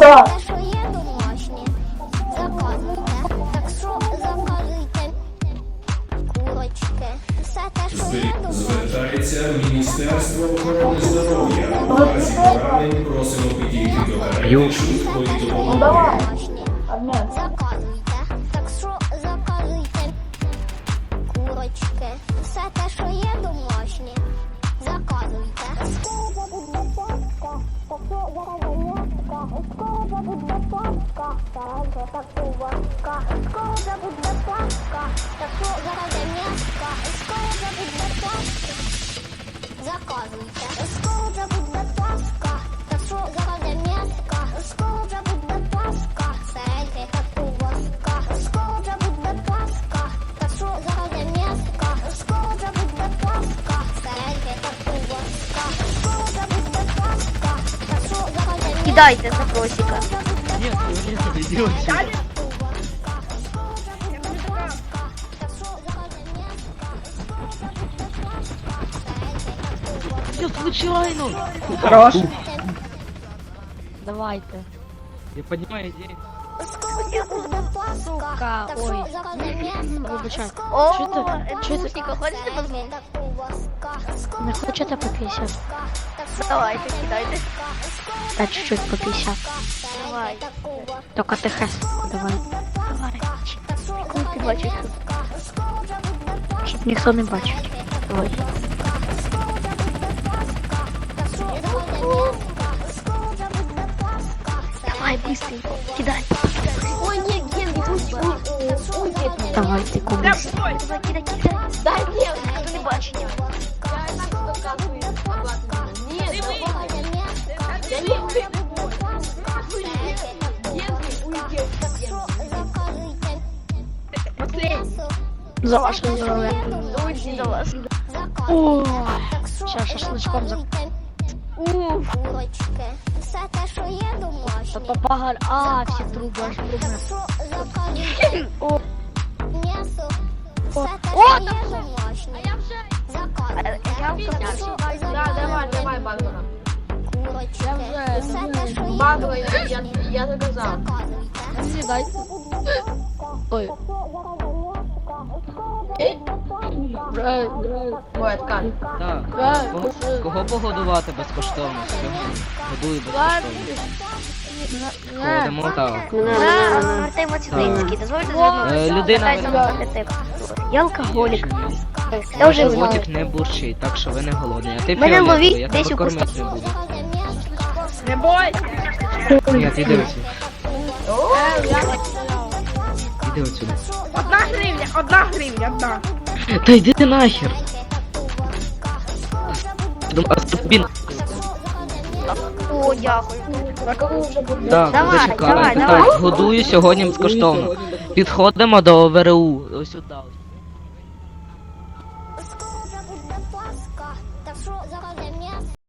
Що? Те, що є домашнє, заказуйте. Так що заказуйте курочки. Все те, що є домашнє. Звертається Міністерство охорони здоров'я. У разі поранень просимо підійти до карети швидкої допомоги. Давай. домашнє. Обмен. Заказуйте. Зараз такуваска. Скоро буде паска, так що зараз м'яска. Скоро буде паска. Заказуйте. Скоро буде паска, так що зараз м'яска. Скоро буде паска, серце такуваска. Скоро буде паска, так що зараз м'яска. Скоро буде паска, серце такуваска. Скоро буде паска, так що зараз Кидайте запросика. сделать его. Все, случайно. Хорош. Давайте. Я понимаю идею. Сука, ой. Выбачай. Что это? Что это? Хочешь, ты позвонишь? Не хочете по 50? Давайте, кидайте. Та чуть-чуть по 50. Давай. Только тихесенько, давай. Давай. Коли ти бачиш? Щоб ніхто не бачив. Давай. Давай, быстренько. Кидай. Ой, ні, Ген, Давайте, кудись. Давай, кидай, кидай. Дай мне, ніхто не бачить. За ваше здоров'я. Очень за вас. О, сейчас шашлычком за... Уф. Курочки. Все те, що є домашнє. Папа А, всі труби аж труби. Що заказуйте О, м'ясо. Все те, О, що є домашнє. Заказуйте. я вже Да, давай, давай, Бадура. Курочки. Все те, що є Бадура, я, я, я заказав. заказуйте. Ой. Ткань. Так. Кого, кого погодувати безкоштовно сьогодні? Годую безкоштовно. Ходимо так. Артем Вацюницький, дозвольте звернутися. Е, людина. Я алкоголік. Я вже. Животик не бурчить, так що ви не голодні. А ти Мене фіолетовий, ловіть я десь тебе у кормити не буду. Не бойся. Ні, ти йди отсюди. Іди отсюди. Одна гривня, одна гривня, одна. Та йди ти нахер. А тобі... О, дякую. Так, Давай, зачекай. давай, Так, давай. годую сьогодні безкоштовно. Підходимо до ВРУ. Ось сюди.